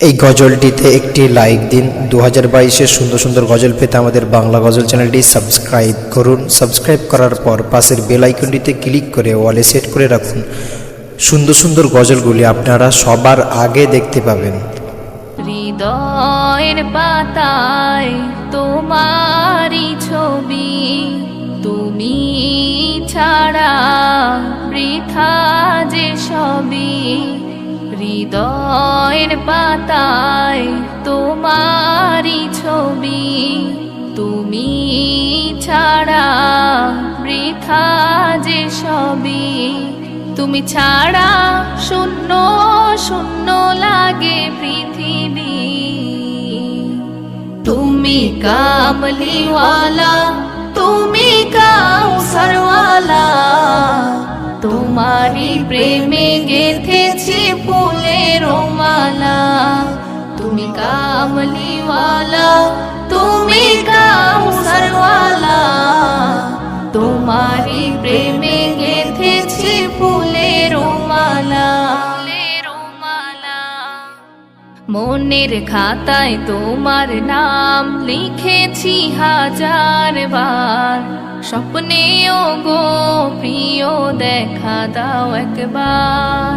এই গজলটিতে একটি লাইক দিন। দু হাজার বাইশের সুন্দর সুন্দর গজল পেতে আমাদের বাংলা গজল চ্যানেলটি সাবস্ক্রাইব করুন। সাবস্ক্রাইব করার পর পাশের বেল আইকনটিতে ক্লিক করে ওয়ালে সেট করে রাখুন। সুন্দর সুন্দর গজলগুলি আপনারা সবার আগে দেখতে পাবেন। হৃদয়ের পাতায় তোমারই ছবি, তুমি ছাড়া বৃথা যে সবই। হৃদয়ের পাতায় তোমারই ছবি। তুমি ছাড়া বৃথা যে সবই। তুমি ছাড়া শূন্য শূন্য লাগে পৃথিবী। তুমি কামলিওয়ালা, তুমি কাউসারওয়ালা তোমারই কামলিওয়ালা তুমি কাউসারওয়ালা তোমারই প্রেমে গেথেছি ফুলের মালা মনের খাতায় তোমার নাম লিখেছি হাজার বার। স্বপ্নেও গো প্রিয়, দেখা দাও একবার।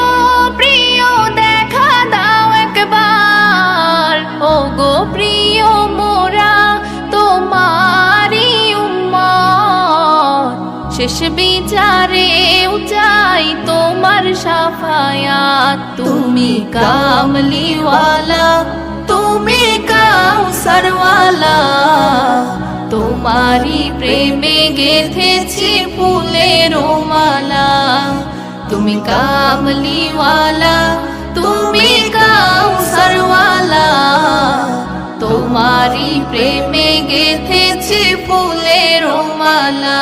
শেষ বিচারে চাই তোমার সাফায়াত। তুমি কামলিওয়ালা, তুমি কাউসারওয়ালা। তোমারি প্রেমে গেথেছি ফুলের মালা। তুমি কামলিওয়ালা, তুমি কাউসারওয়ালা। তোমারি প্রেমে গেথেছি ফুলের মালা।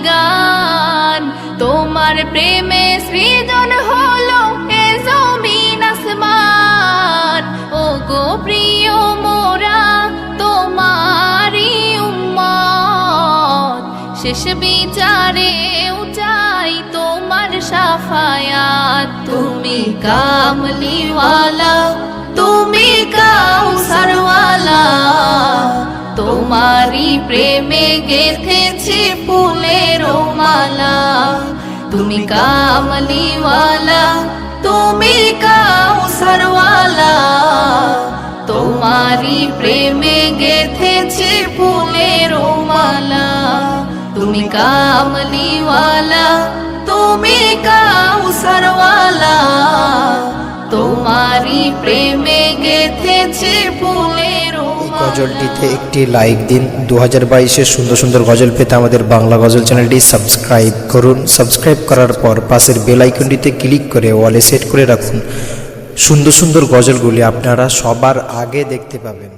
প্রেমে সৃজন হলো এ জমিন আসমান। ও গো প্রিয় মোরা তোমারি উম্মত। শেষ বিচারে উচাই তোমার সাফায়াত। তুমি কামলিওয়ালা, তুমি কাউসারওয়ালা। তোমারি প্রেমে গেথেছি তুমি কামলিওয়ালা তুমি কাউসারওয়ালা তোমারি প্রেমে গেথেছি ফুলের মালা তুমি কামলিওয়ালা তুমি কাউসারওয়ালা তোমারি প্রেমে গেথেছি ফুলের গজলটিতে একটি লাইক দিন। দু হাজার বাইশের সুন্দর সুন্দর গজল পেতে আমাদের বাংলা গজল চ্যানেলটি সাবস্ক্রাইব করুন। সাবস্ক্রাইব করার পর পাশের বেল আইকনটিতে ক্লিক করে ওয়ালে সেট করে রাখুন। সুন্দর সুন্দর গজলগুলি আপনারা সবার আগে দেখতে পাবেন।